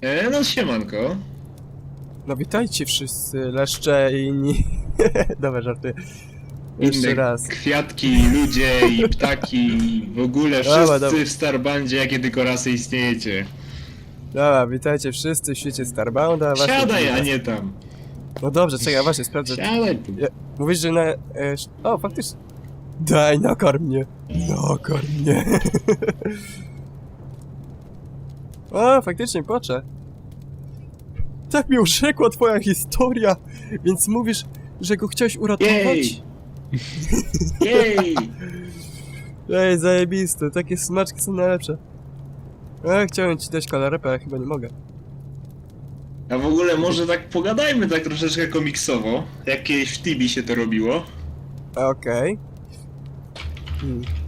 E, no siemanko. No witajcie wszyscy, leszcze i inni. Dobra, żarty. Jeszcze Inne raz. Kwiatki, ludzie i ptaki i w ogóle Dobra, wszyscy dobra. w Starbandzie, jakie tylko rasy istniejecie. Dobra, witajcie wszyscy w świecie Starbounda. właśnie- Siadaj, a nie tam. No dobrze, czekaj, właśnie sprawdzę. Siadaj tu. Ja- Mówisz, że na... E, sz- o, faktycznie. Daj, nakarm mnie. Nakarm mnie. o, faktycznie, płaczę. Tak mi urzekła twoja historia, więc mówisz, że go chciałeś uratować? Jej! Jej! Ej, zajebiste, takie smaczki są najlepsze. E, chciałem ci dać kalarepę, ale chyba nie mogę. A w ogóle może tak pogadajmy tak troszeczkę komiksowo, jak kiedyś w Tibi się to robiło. Okej. Hmm.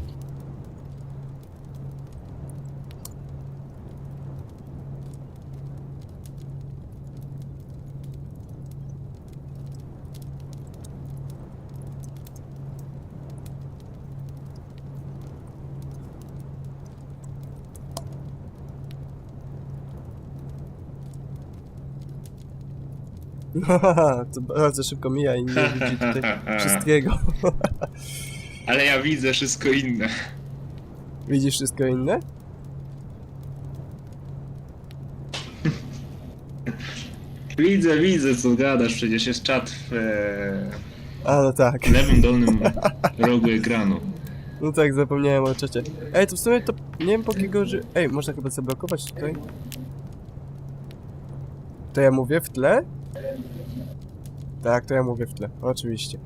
to bardzo szybko mija i nie widzi tutaj wszystkiego. Ale ja widzę wszystko inne. Widzisz wszystko inne? Widzę, widzę co gadasz, przecież jest czat w e, A no tak. lewym dolnym rogu ekranu. No tak, zapomniałem o czacie. Ej, to w sumie to nie wiem po kiego, że... Ej, można chyba zablokować tutaj. To ja mówię w tle? Tak, to ja mówię w tle, oczywiście.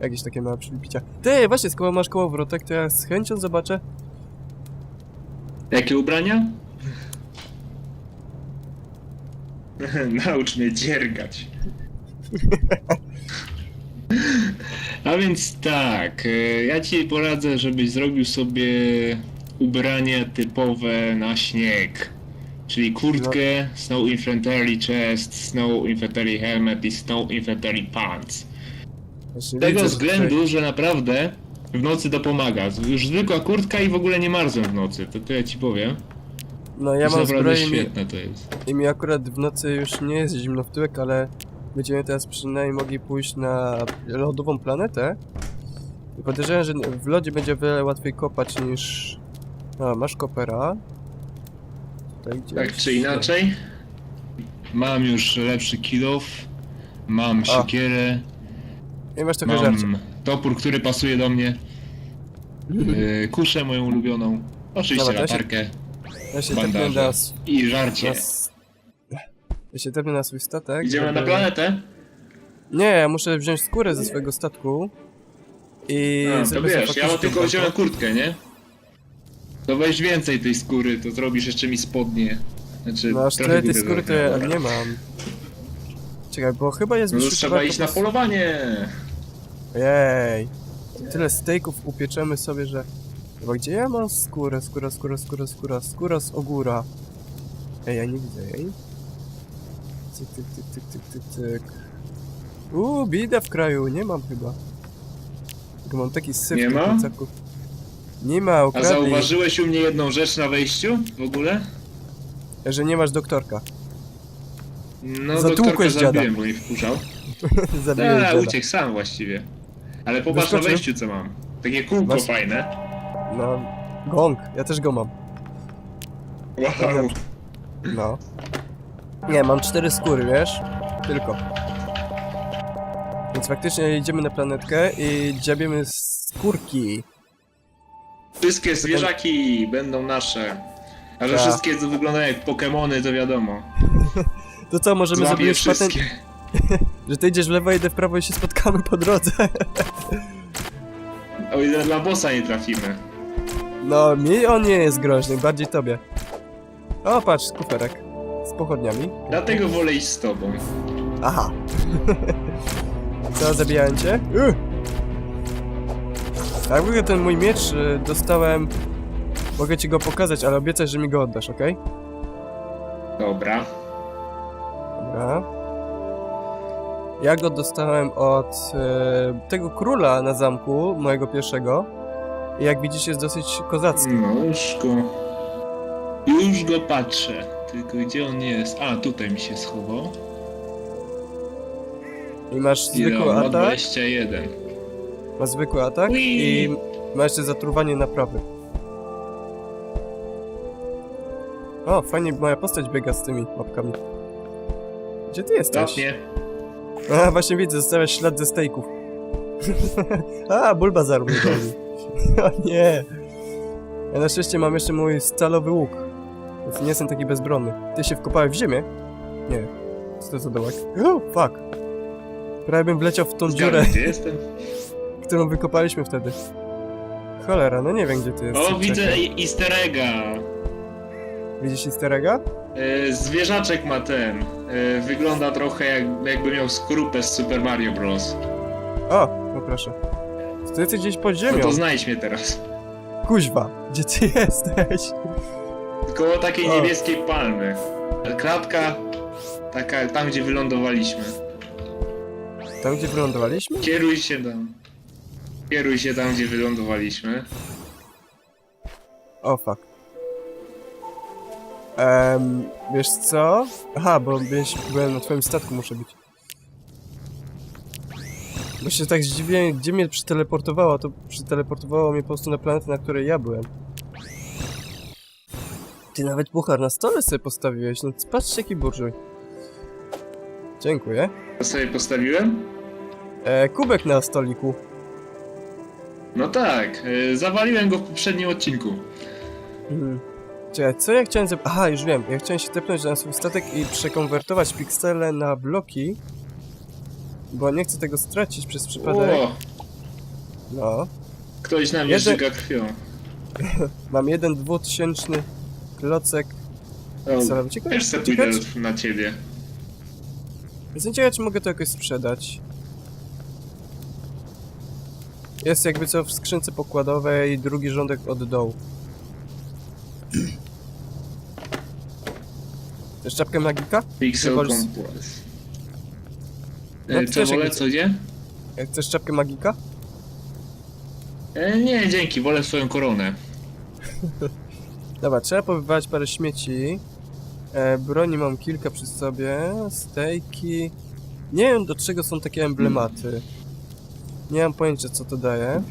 Jakieś takie małe przybicia. Ty, właśnie, skoro masz kołowrotek, to ja z chęcią zobaczę. Jakie ubrania? Naucz mnie dziergać. A więc tak, e, ja ci poradzę, żebyś zrobił sobie ubranie typowe na śnieg. Czyli kurtkę, Snow Infantry Chest, Snow Infantry Helmet i Snow Infantry Pants. Z tego względu, że naprawdę w nocy to pomaga. Już zwykła kurtka i w ogóle nie marzę w nocy, to, ja ci powiem. No ja mam zbroję świetne to jest. i mi akurat w nocy już nie jest zimno w tyłek, ale będziemy teraz przynajmniej mogli pójść na lodową planetę. I podejrzewam, że w lodzie będzie wiele łatwiej kopać niż... A, masz kopera. Tak czy inaczej, mam już lepszy kill off, mam siekierę, I masz trochę żarcia. mam topór, który pasuje do mnie, yy, kuszę moją ulubioną, oczywiście Dobra, to się- latarkę Ja się tepnę bandaże. na, s- i na, żarcie. s- ja się tepnę na swój statek. Idziemy żeby- na planetę? Nie, ja muszę wziąć skórę ze swojego statku. I A, to zrobię sobie wiesz, ja faktycznie tylko tą wziąłem kurtkę, nie? To weź więcej tej skóry, to zrobisz jeszcze mi spodnie. Znaczy, No aż trochę tyle tej skóry to ja nie mam. Czekaj, bo chyba jest No wyszukiwarka trzeba iść na polowanie! Jej. Tyle steaków upieczemy sobie, że... Chyba gdzie ja mam skórę? Skóra, skóra, skóra, skóra, skóra z ogóra. Ej, ja nie widzę jej. Cyk, tyk, tyk, tyk, tyk, tyk, tyk. Uuu, bida w kraju, nie mam chyba. Tylko mam taki syf Nie ma? Nie ma, A zauważyłeś u mnie jedną rzecz na wejściu w ogóle? Że nie masz doktorka. No, Zatłukłeś doktorka dziada. zabiłem, bo mnie wkurzał. Zabiłeś Tak, dziada. uciekł sam właściwie. Ale popatrz Wyskoczył? na wejściu co mam. Takie kółko fajne. No, gong. Ja też go mam. Wow. No. Nie, mam cztery skóry, wiesz? Tylko. Więc faktycznie idziemy na planetkę i dziabiemy skórki. Wszystkie zwierzaki będą nasze. A że Tak. wszystkie co wyglądają jak Pokemony, to wiadomo. To co, możemy Złapię zrobić patent, wszystkie. że ty idziesz w lewo, idę w prawo i się spotkamy po drodze. O ile dla bossa nie trafimy. No, mi on nie jest groźny, bardziej tobie. O, patrz, kuferek. Z pochodniami. Dlatego wolę iść z tobą. Aha. Co, zabijałem cię? Uh. Tak, w ogóle ten mój miecz y, dostałem... Mogę ci go pokazać, ale obiecaj, że mi go oddasz, okej? Dobra. Dobra. Ja go dostałem od e, tego króla na zamku, mojego pierwszego. I jak widzicie jest dosyć kozacki. No już go... Już go patrzę. tylko gdzie on jest? A, tutaj mi się schował. I masz Ile zwykły on ma? atak, 21. masz zwykły atak i masz jeszcze zatruwanie naprawy. O, fajnie moja postać biega z tymi mapkami. Gdzie ty jesteś? Stopnie. A, właśnie widzę, zostawiasz ślad ze stejków. A, Bulbazar mnie goni. O nie. Ja na szczęście mam jeszcze mój stalowy łuk. Więc nie jestem taki bezbronny. Ty się wkopałeś w ziemię? Nie. Co to za dołek? O, fuck. Prawie bym wleciał w tą dziurę, gdzie jestem? Którą wykopaliśmy wtedy. Cholera, no nie wiem gdzie ty jesteś. O, widzę i- easter egga. Widzisz easter egga? E, Zwierzaczek ma ten. E, Wygląda trochę jak, jakby miał skorupę z Super Mario Bros. O, no proszę. Ty jesteś gdzieś pod No ziemią. to znajdź mnie teraz. Kuźwa, gdzie ty jesteś? Koło takiej O. niebieskiej palmy. Kratka taka tam, gdzie wylądowaliśmy. Tam gdzie wylądowaliśmy? Kieruj się tam. Kieruj się tam, gdzie wylądowaliśmy. O fuck. Em, wiesz co? Aha, bo byłeś, byłem na twoim statku, muszę być. Bo się tak zdziwiłem, gdzie mnie przyteleportowało, to przyteleportowało mnie po prostu na planetę, na której ja byłem. Ty nawet puchar na stole sobie postawiłeś, no patrzcie jaki burżuj. Dziękuję. To sobie postawiłem? E, kubek na stoliku. No tak, e, zawaliłem go w poprzednim odcinku. Mhm. Czekaj, co ja chciałem zrobić? Aha, już wiem. Ja chciałem się tepnąć na swój statek i przekonwertować piksele na bloki. Bo nie chcę tego stracić przez przypadek. O, No. ktoś na mnie Jeden- żyga krwią. Mam jeden dwutysięczny klocek. Co, O, uciekać? też se pójdę Uciekać? na ciebie. Jestem ciekaw, czy mogę to jakoś sprzedać. Jest jakby co w skrzynce pokładowej drugi rządek od dołu. Chcesz czapkę magika? Pixel Wywal- Compass. No E, to co też wolę, jakby- co gdzie? Chcesz czapkę magika? E, nie, dzięki, wolę swoją koronę. Dobra, trzeba powywalać parę śmieci. E, broni mam kilka przy sobie. Stejki. Nie wiem do czego są takie emblematy. Nie mam pojęcia co to daje.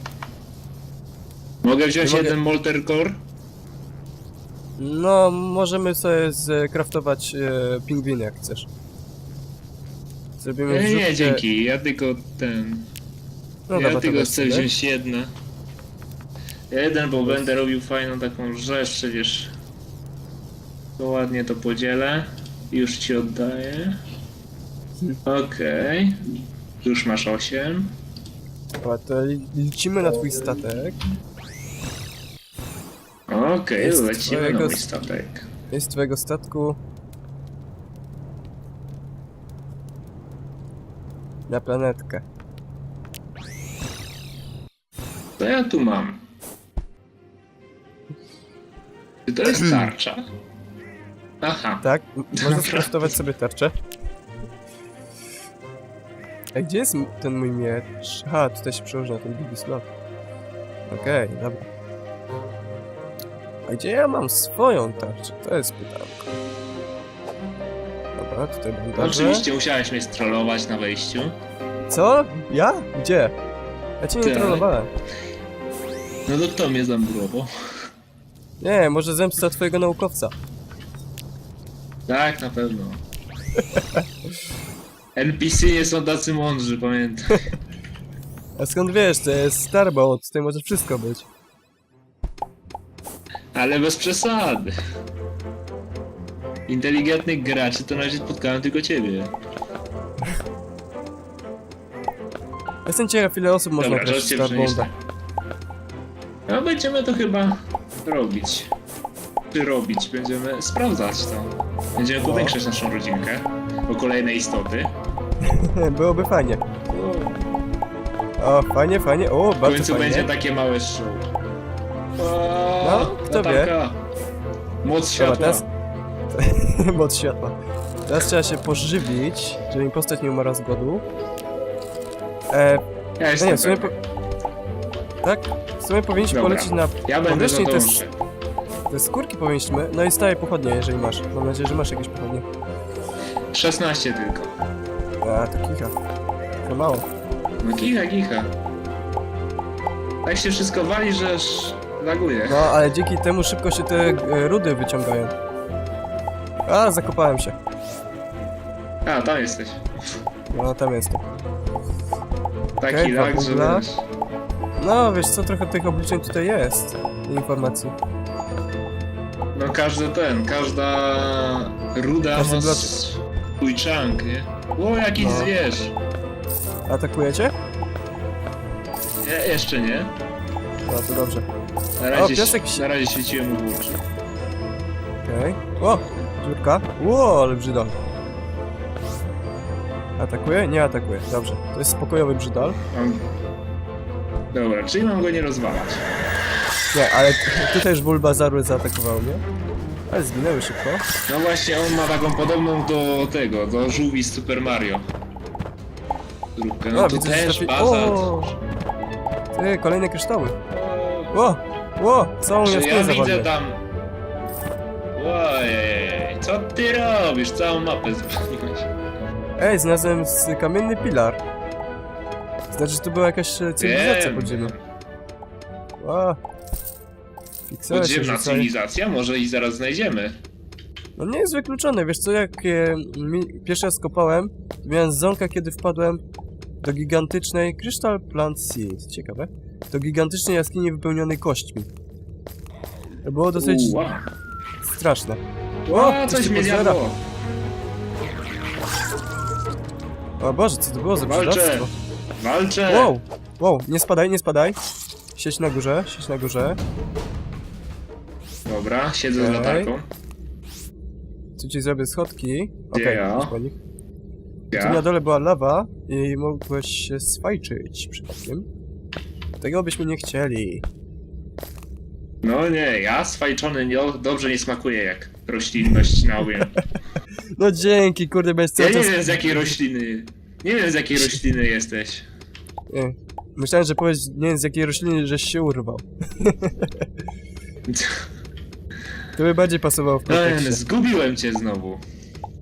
Mogę wziąć Nie mogę- jeden Molter Core? No, możemy sobie skraftować e, pingwiny jak chcesz. Zrobimy nie, wrzutkę- dzięki, ja tylko ten... No ja dobra, tylko chcę wziąć jedne. Jeden, bo będę robił fajną taką rzecz, przecież to ładnie to podzielę. Już ci oddaję. Okej. Już masz 8. Dobra, to licimy na twój statek. Okej, Jest lecimy na twojego mój statek. Jest twojego statku. Na planetkę. Co ja tu mam? Czy to jest tarcza? Aha. Tak? M- Można skraftować sobie tarczę. A gdzie jest ten mój miecz? Aha, tutaj się przełoży na ten drugi slot. Okej, dobra. A gdzie ja mam swoją tarczę? To jest pytanko. Dobra, tutaj bandaże. Oczywiście musiałeś mnie strollować na wejściu. Co? Ja? Gdzie? Ja cię nie trollowałem. No to kto mnie zamurował? Nie, może zemsta twojego naukowca. Tak, na pewno. NPC nie są tacy mądrzy, pamiętaj. A skąd wiesz, to jest Starbound, tutaj może wszystko być. Ale bez przesady. Inteligentnych graczy to na razie spotkałem tylko ciebie. Jestem ciekaw, ile osób można Dobra, grać w. No będziemy to chyba robić. Czy robić? Będziemy sprawdzać to. Będziemy powiększać naszą rodzinkę o kolejne istoty. Byłoby fajnie. O, fajnie, fajnie. O, W bardzo końcu fajnie. będzie takie małe show. No, kto wie. latarka. Moc światła. teraz- Moc światła. Teraz trzeba się pożywić, żeby mi postać nie umarła z głodu. E, Ja no jestem nie, w sumie po... Tak? W sumie powinniśmy Dobra. polecieć na... Ja będę za powierzchni to jest-. Te skórki powinniśmy... No i staje pochodnie, jeżeli masz. Mam nadzieję, że masz jakieś pochodnie. 16 tylko. A, to kicha. To mało. No kicha, kicha. Tak się wszystko wali, że aż laguje. No, ale dzięki temu szybko się te e, rudy wyciągają. A, zakopałem się. A, tam jesteś. No, tam jestem. Taki Okej, dwa lag, że wiesz. No, wiesz co, trochę tych obliczeń tutaj jest. Informacji. No każdy ten, każda ruda Każdy ma blok. swój chunk, nie? O, jakiś No. zwierz. Atakujecie? Nie, jeszcze nie. No, to dobrze. Na razie, piesek się- na razie świeciłem w oczy. Okej. O! Dziurka. Ło, ale brzydal. Atakuje? Nie atakuje. Dobrze. To jest spokojowy brzydal. Mam... Dobra, czyli mam go nie rozwalać. Nie, ale tutaj już Bulbazaru zaatakował mnie. Ale zginęły szybko. No właśnie, on ma taką podobną do tego, do żółwi z Super Mario. Grupkę. No to widzę, że też trafi- bazalt. O! Ty, kolejne kryształy. O! O! Całą Czy jaskinię ja widzę tam... Ojej, co ty robisz? Całą mapę zwaliłeś. Ej, znalazłem z kamienny pilar. Znaczy, że to była jakaś e, cywilizacja Wiem. podziemna. O! Piksele się Podziemna rzucają. cywilizacja? Może i zaraz znajdziemy. No nie jest wykluczone, wiesz co, jak e, mi, pierwszy raz kopałem, miałem ząka, kiedy wpadłem do gigantycznej Crystal Plant Seed, ciekawe, do gigantycznej jaskini wypełnionej kośćmi. To było dosyć Uła. straszne. O, coś się mnie pozbiera. zjadło. O Boże, co to było za Walczę. Walczę. Wow, wow, nie spadaj, nie spadaj. Siedź na górze, siedź na górze. Dobra, siedzę z Okej. latarką. Tu ci zrobię schodki. Okej, Ja. okay, po nich. Tu na Ja. dole była lawa i mogłeś się swajczyć przypadkiem. Tego byśmy nie chcieli. No nie, ja swajczony nie, dobrze nie smakuje jak roślinność na obie. No dzięki, kurde, bez Ja cały nie czas... wiem z jakiej rośliny. Nie wiem z jakiej rośliny jesteś. Nie. Myślałem, że powiesz, nie wiem z jakiej rośliny, żeś się urwał. To by bardziej pasowało w No, kontekście. zgubiłem cię znowu.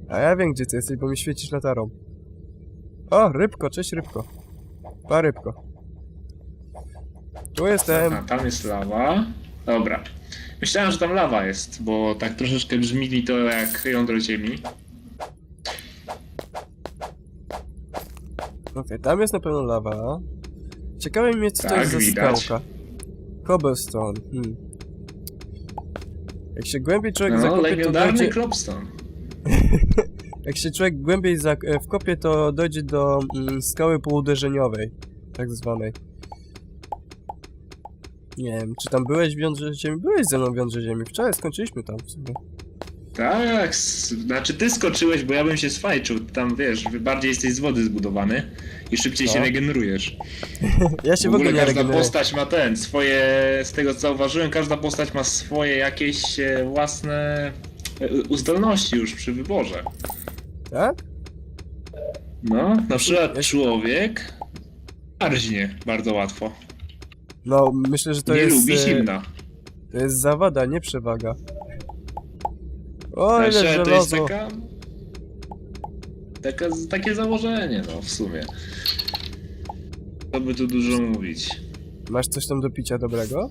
A ja wiem, gdzie ty jesteś, bo mi świecisz latarą. O, rybko, cześć rybko. Pa, rybko. Tu jestem. A tam jest lawa. Dobra. Myślałem, że tam lawa jest, bo tak troszeczkę brzmi mi to jak jądro ziemi. Okej, tam jest na pewno lawa. Ciekawe mnie, co to Tak, jest za widać. skałka. Cobblestone, hmm. Jak się głębiej człowiek No, zakopie, to dojdzie... Jak się człowiek głębiej zak- e, wkopie, to dojdzie do mm, skały półuderzeniowej, tak zwanej. Nie wiem, czy tam byłeś w jądrze ziemi? Byłeś ze mną w jądrze ziemi. Wczoraj skończyliśmy tam w sumie. Tak, znaczy ty skoczyłeś, bo ja bym się swajczył. Tam wiesz, bardziej jesteś z wody zbudowany i szybciej się No. regenerujesz. Ja się W w ogóle ogóle nie każda regeneruję. postać ma ten, swoje, z tego co zauważyłem, każda postać ma swoje jakieś e, własne e, uzdolności już przy wyborze. Tak? No, na przykład Ja- człowiek marznie bardzo łatwo. No, myślę, że to nie jest... lubi e, zimna. To jest zawada, nie przewaga. O, ile Także to jest żelazo! taka, taka, takie założenie, no w sumie. To by tu dużo mówić. Masz coś tam do picia dobrego?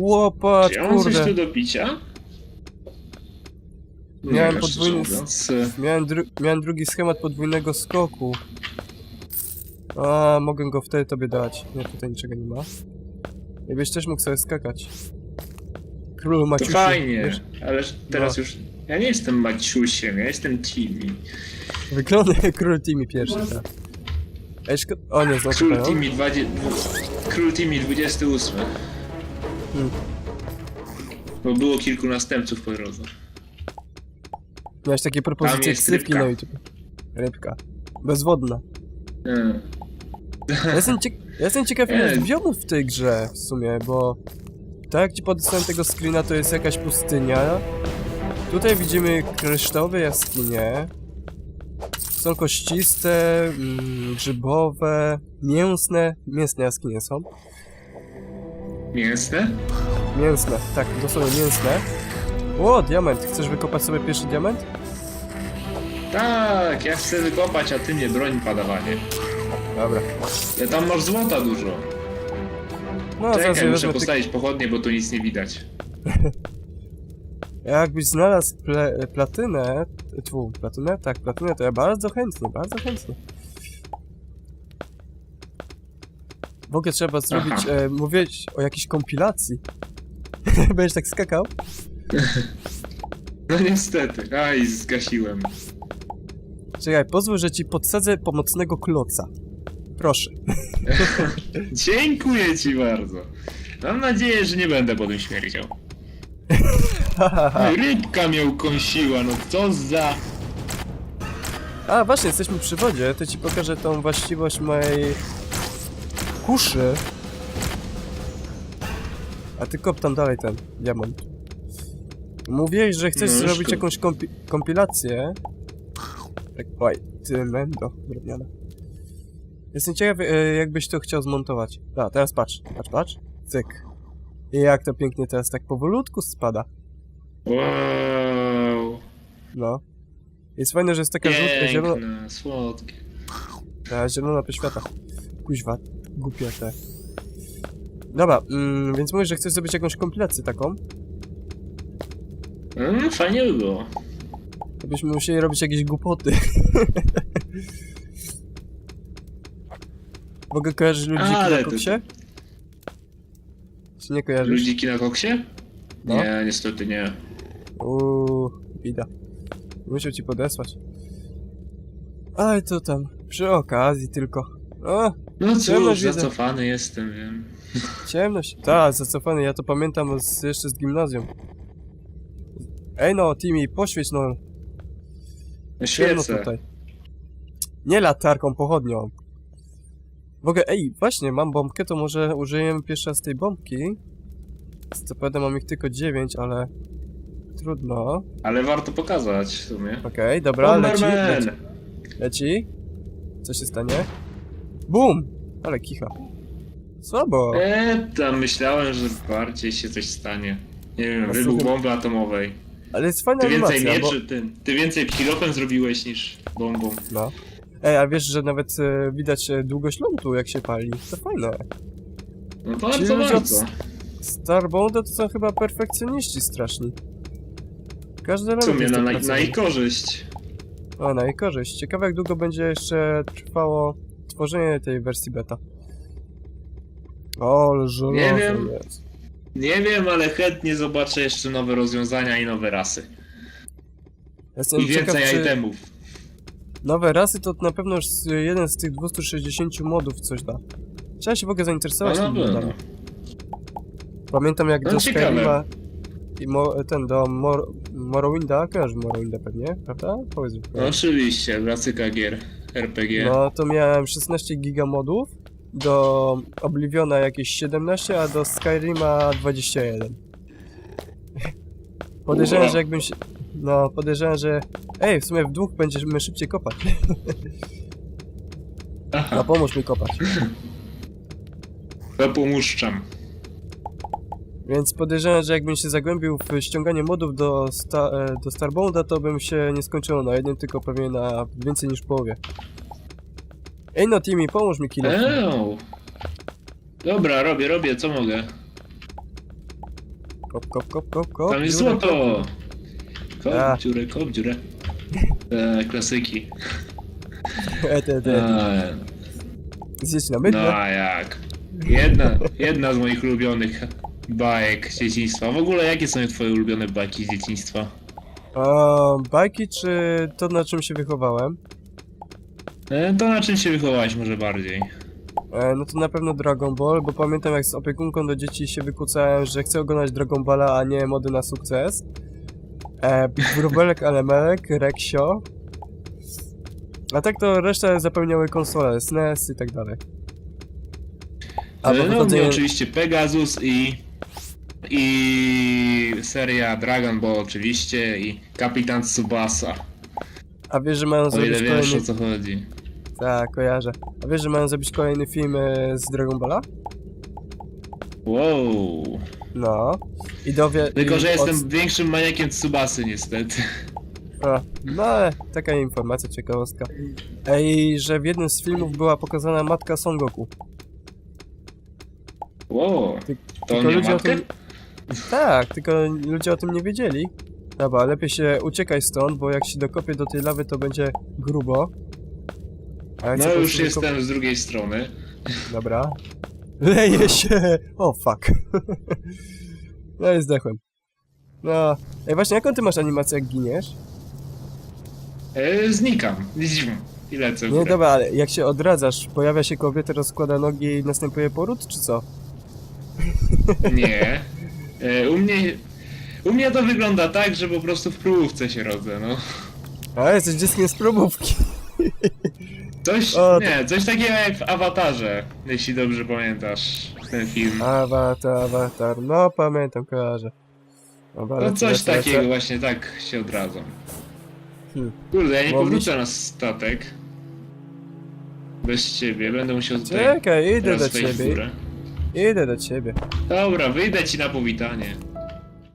Łopat, Czy ja mam coś kurde. tu do picia? Nie Miałem wiem, podwójny mówiąc. e, Miałem, dru miałem drugi schemat podwójnego skoku. A, mogę go wtedy tobie dać. Nie, tutaj niczego nie ma. Jakbyś też mógł sobie skakać. Królu Maciusiu. fajnie, wiesz? ale teraz No. już... Ja nie jestem Maciusiem, ja jestem Timmy. Wygląda jak król Timmy pierwszy, tak. Ej, szko- O nie, znowu Król. Timmy, 20... Król Timmy 28. Hmm. Bo było kilku następców po drodze. Miałeś takie propozycje ksywki na YouTube. Rybka. Bezwodna. E, Ja jestem, ciek ja jestem ciekaw ile Nie. jest biomów w tej grze w sumie, bo tak jak ci podesłałem tego screena, to jest jakaś pustynia. Tutaj widzimy kryształowe jaskinie. Są kościste, mm, grzybowe, mięsne. Mięsne jaskinie są. Mięsne? Mięsne, tak, dosłownie mięsne. O, diament. Chcesz wykopać sobie pierwszy diament? Tak, ja chcę wykopać, a ty mnie broń padawanie. Dobra. Ja tam masz złota dużo. No, zaraz Czekaj, ja muszę wezmę ty... postawić pochodnie, bo tu nic nie widać. Jakbyś znalazł ple, platynę, tu, platynę? Tak, platynę, to ja bardzo chętnie, bardzo chętnie. W ogóle trzeba zrobić, e, mówić o jakiejś kompilacji. Będziesz tak skakał? No niestety. Aj, zgasiłem. Czekaj, pozwól, że ci podsadzę pomocnego kloca. Proszę. Dziękuję ci bardzo. Mam nadzieję, że nie będę po tym śmierdział. Rybka mnie ukąsiła, no co za... A, właśnie, jesteśmy przy wodzie, to ci pokażę tą właściwość mojej kuszy. A ty kop tam dalej ten diamant. Mówiłeś, że chcesz No, już zrobić jakąś kompi kompilację. Tak, oj, ty mendo, drewniana. Jestem ciekaw, e, jakbyś to chciał zmontować. A, teraz patrz, patrz, patrz. Cyk. I jak to pięknie teraz tak powolutku spada. Wow. No. Jest fajne, że jest taka żółta, zielona, słodkie. Ta zielona poświata. Kuźwa, głupie te. Dobra, mm, więc mówisz, że chcesz zrobić jakąś kompilację taką, Mm, fajnie by było. to byśmy musieli robić jakieś głupoty. Mogę kojarzyć ludziki Ale na to- koksie? Czy nie kojarzysz? Ludziki na koksie? No. Nie, niestety nie. Uuu, bida. Musiał ci podesłać. Ale to tam, przy okazji tylko. O, No cóż, zacofany jestem, wiem. Ciemność. Tak, zacofany, ja to pamiętam z, jeszcze z gimnazjum. Ej no, Timmy, poświeć no, No ciemno świecę. tutaj. Nie latarką, pochodnią. W ogóle, ej, właśnie, mam bombkę, to może użyjemy pierwszy raz tej bombki. Co prawda mam ich tylko 9, ale... Trudno. Ale warto pokazać w sumie. Okej, dobra, leci, leci, leci. Co się stanie? Bum! Ale kicha. Słabo. E, tam myślałem, że bardziej się coś stanie. Nie wiem, wybuch bomby atomowej. Ale jest fajna Ty więcej animacja, bo... mieczy, ty, ty więcej kilofem zrobiłeś niż bombą. No. Ej, a wiesz, że nawet e, widać e, długość lądu, jak się pali. To fajne. No bardzo, ludzie bardzo. Starbound to są chyba perfekcjoniści straszni. Każdy W robi sumie na, na, pracuje. na ich korzyść. O, na jej korzyść. Ciekawe jak długo będzie jeszcze trwało tworzenie tej wersji beta. O, ale żelazo Nie wiem. jest. Nie wiem, ale chętnie zobaczę jeszcze nowe rozwiązania i nowe rasy. Jestem I ciekaw, więcej czy itemów. Nowe rasy to na pewno już z- jeden z tych 260 modów coś da. Trzeba się w ogóle zainteresować No, tym na modami. Pamiętam jak No, do ciekawe. Skyrima i mo, ten do Mor Morrowinda, kojarzysz Morrowinda pewnie, prawda? Powiedz mi. No, oczywiście, klasyka gier RPG. No to miałem 16 giga modów, do Obliviona jakieś 17, a do Skyrima 21. Podejrzewam, że jakbym się... No, podejrzewam, że... Ej, w sumie w dwóch będziemy szybciej kopać. No Aha, pomóż mi kopać. pomóżczam. Więc podejrzewam, że jakbym się zagłębił w ściąganie modów do, sta e, do Starbounda, to bym się nie skończyło na jednym, tylko pewnie na więcej niż połowie. Ej no Timmy, pomóż mi kilo. Eee. Dobra, robię, robię, co mogę? Kop, kop, kop, kop, kop. Tam jest dziurę, złoto! Kop A. dziurę, kop dziurę. E, klasyki. E, te, te. E, Zjedź na no mydle. a jak? Jedna, jedna z moich ulubionych bajek z dzieciństwa. W ogóle jakie są twoje ulubione bajki z dzieciństwa? A, bajki czy to na czym się wychowałem? E, to na czym się wychowałeś może bardziej? E, no to na pewno Dragon Ball, bo pamiętam jak z opiekunką do dzieci się wykucałem, że chcę oglądać Dragon Balla, a nie mody na sukces. E, Wróbelek, Alemelek, Reksio. A tak to resztę zapełniały konsole, SNES i tak dalej. A E, bo no, wychodzenie... oczywiście Pegasus i... I seria Dragon Ball oczywiście i Kapitan Tsubasa. A wiesz, że mają O ile zrobić wiesz kolejny... o co chodzi. Tak, kojarzę. A wiesz, że mają zrobić kolejny film e, z Dragon Balla? Wow. No. I dowie... Tylko, i że od- jestem większym maniakiem Tsubasy niestety. A, no taka informacja, ciekawostka. Ej, że w jednym z filmów była pokazana matka Son Goku. Wow. Ty- To tylko nie ludzie o matkę? tym- Tak, tylko ludzie o tym nie wiedzieli. Dobra, lepiej się uciekaj stąd, bo jak się dokopię do tej lawy, to będzie grubo. No już jestem z drugiej strony. Dobra. Leje się! O, fuck. no i zdechłem. No. Ej, właśnie, jaką ty masz animację, jak giniesz? E, znikam. I lecę w Nie, górę. dobra, ale jak się odradzasz, pojawia się kobieta, rozkłada nogi i następuje poród, czy co? Nie. E, u mnie... U mnie to wygląda tak, że po prostu w próbówce się rodzę, no. A, jesteś dzieckiem z próbówki. Coś, O, nie, coś takiego jak w Awatarze, jeśli dobrze pamiętasz ten film. Awatar, awatar, no pamiętam, kojarzę. No coś takiego właśnie tak się odradzam. Hmm. Kurde, ja nie Mogliś- powrócę na statek. Bez ciebie, będę musiał tutaj Czekaj, idę teraz do wejść w ciebie. górę. Idę do ciebie. Dobra, wyjdę ci na powitanie.